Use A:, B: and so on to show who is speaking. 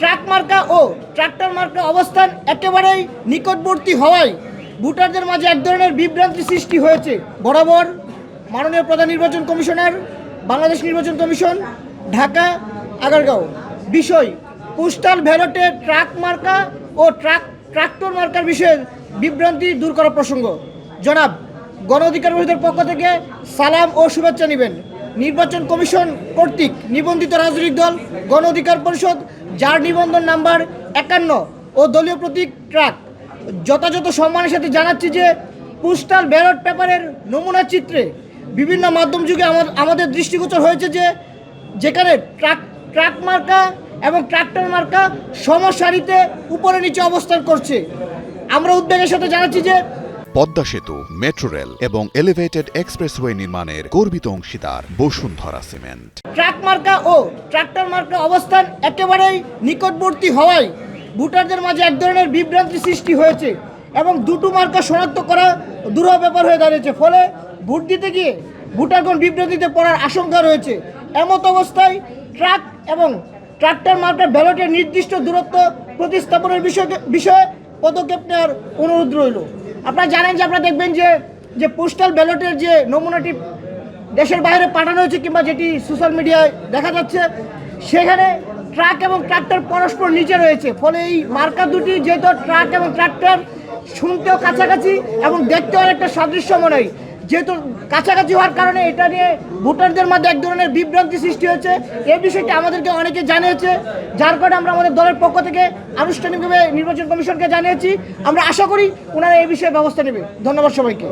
A: Truck মার্কা ও tractor মার্কা অবস্থান একেবারেই নিকটবর্তী হওয়ায় ভোটারদের মাঝে এক ধরনের বিভ্রান্তি সৃষ্টি হয়েছে। বরাবর মাননীয় প্রধান নির্বাচন কমিশনার, বাংলাদেশ নির্বাচন কমিশন, ঢাকা, আগারগাঁও। বিষয়, পোস্টাল ব্যালটে ট্রাক মার্কা ও ট্রাক, ট্রাক্টর মার্কার বিষয়ে বিভ্রান্তি দূর করা প্রসঙ্গ। জনাব, গণ অধিকার পরিষদের পক্ষ থেকে সালাম ও শুভেচ্ছা নেবেন। নির্বাচন কমিশন কর্তৃক নিবন্ধিত রাজনৈতিক দল, গণ অধিকার পরিষদ যার নিবন্ধন নাম্বার একান্ন ও দলীয় প্রতীক ট্রাক। যথাযথ সম্মানের সাথে জানাচ্ছি যে, পোস্টাল ব্যালট পেপারের নমুনা চিত্রে বিভিন্ন মাধ্যম যুগে আমা- আমাদের দৃষ্টিগোচর হয়েছে যে, যেখানে ট্রাক ট্রাক মার্কা এবং ট্রাক্টর মার্কা সমসারিতে উপরে নিচে অবস্থান করছে। আমরা উদ্বেগের সাথে জানাচ্ছি যে
B: পদ্মা সেতু, মেট্রো রেল এবং এলিভেটেড এক্সপ্রেসওয়ে নির্মাণের গর্বিত অংশীদার বসুন্ধরা সিমেন্ট।
A: ট্রাক মার্কা ও ট্রাক্টর মার্কা অবস্থান একেবারেই নিকটবর্তী হওয়ায় ভোটারদের মাঝে এক ধরনের বিভ্রান্তি সৃষ্টি হয়েছে এবং দুটো মার্কা শনাক্ত করা দুরূহ ব্যাপার হয়ে দাঁড়িয়েছে। ফলে ভোট দিতে গিয়ে ভোটারগণ বিভ্রান্তিতে পড়ার আশঙ্কা রয়েছে। এমত অবস্থায় ট্রাক এবং ট্রাক্টর মার্কার ব্যালটের নির্দিষ্ট দূরত্ব প্রতিস্থাপনের বিষয়ে বিষয়ে পদক্ষেপ নেওয়ার অনুরোধ রইল। আপনারা জানেন যে আপনারা দেখবেন যে যে পোস্টাল ব্যালটের যে নমুনাটি দেশের বাইরে পাঠানো হয়েছে কিংবা যেটি সোশ্যাল মিডিয়ায় দেখা যাচ্ছে, সেখানে ট্রাক এবং ট্রাক্টর পরস্পর নিচে রয়েছে। ফলে এই মার্কা দুটি যেহেতু ট্রাক এবং ট্রাক্টর শুনতেও কাছাকাছি এবং দেখতেও একটা সাদৃশ্য মনে হয় যেহেতু কাছাকাছি হওয়ার কারণে এটা নিয়ে ভোটারদের মধ্যে এক ধরনের বিভ্রান্তি সৃষ্টি হয়েছে। এই বিষয়টি আমাদেরকে অনেকে জানিয়েছে। যার কারণে আমরা আমাদের দলের পক্ষ থেকে আনুষ্ঠানিকভাবে নির্বাচন কমিশনকে জানিয়েছি। আমরা আশা করি ওনারা এই বিষয়ে ব্যবস্থা নেবে ধন্যবাদ সবাইকে।